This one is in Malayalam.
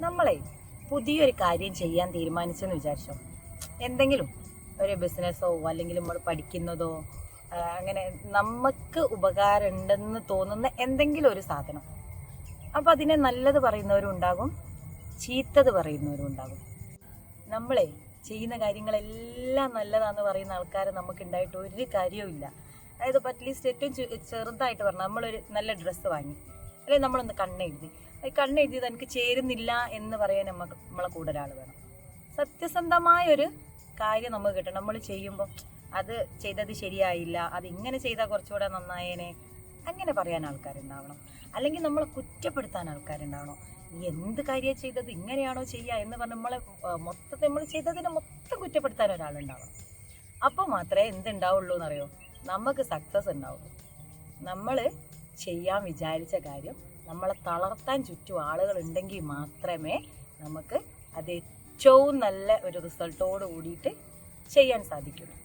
നമ്മളെ പുതിയൊരു കാര്യം ചെയ്യാൻ തീരുമാനിച്ചെന്ന് വിചാരിച്ചോ? എന്തെങ്കിലും ഒരു ബിസിനസ്സോ അല്ലെങ്കിൽ നമ്മൾ പഠിക്കുന്നതോ അങ്ങനെ നമുക്ക് ഉപകാരം ഉണ്ടെന്ന് തോന്നുന്ന എന്തെങ്കിലും ഒരു സാധനം. അപ്പം അതിനെ നല്ലത് പറയുന്നവരും ഉണ്ടാകും ചീത്തത് പറയുന്നവരും ഉണ്ടാകും. നമ്മളെ ചെയ്യുന്ന കാര്യങ്ങളെല്ലാം നല്ലതാന്ന് പറയുന്ന ആൾക്കാർ നമുക്ക് ഉണ്ടായിട്ട് ഒരു കാര്യവും ഇല്ല അതായത് അറ്റ്ലീസ്റ്റ് ഏറ്റവും ചെറുതായിട്ട് പറഞ്ഞാൽ നമ്മളൊരു നല്ല ഡ്രസ്സ് വാങ്ങി. അല്ലെങ്കിൽ നമ്മളൊന്ന് കണ്ണെഴുതി. അത് കണ്ണെഴുതിയത് എനിക്ക് ചേരുന്നില്ല എന്ന് പറയാൻ നമുക്ക് നമ്മളെ കൂടെ ഒരാൾ വേണം. സത്യസന്ധമായൊരു കാര്യം നമുക്ക് കിട്ടണം. നമ്മൾ ചെയ്യുമ്പോൾ അത് ചെയ്തത് ശരിയായില്ല അത് ഇങ്ങനെ ചെയ്താൽ കുറച്ചുകൂടെ നന്നായേനെ. അങ്ങനെ പറയാൻ ആൾക്കാരുണ്ടാവണം. അല്ലെങ്കിൽ നമ്മളെ കുറ്റപ്പെടുത്താൻ ആൾക്കാരുണ്ടാവണം. നീ എന്ത് കാര്യമാണ് ചെയ്തത്? ഇങ്ങനെയാണോ ചെയ്യുക എന്ന് പറഞ്ഞ് നമ്മളെ മൊത്തത്തിൽ നമ്മൾ ചെയ്തതിനെ മൊത്തം കുറ്റപ്പെടുത്താൻ ഒരാളുണ്ടാവണം. അപ്പോൾ മാത്രമേ എന്തുണ്ടാവുള്ളൂ എന്നറിയോ നമുക്ക് സക്സസ് ഉണ്ടാവുള്ളൂ. നമ്മൾ ചെയ്യാൻ വിചാരിച്ച കാര്യം നമ്മളെ തളർത്താൻ ചുറ്റും ആളുകൾ ഉണ്ടെങ്കിൽ മാത്രമേ നമുക്ക് അത് ഏറ്റവും നല്ല ഒരു റിസൾട്ടോട് കൂടിയിട്ട് ചെയ്യാൻ സാധിക്കുള്ളൂ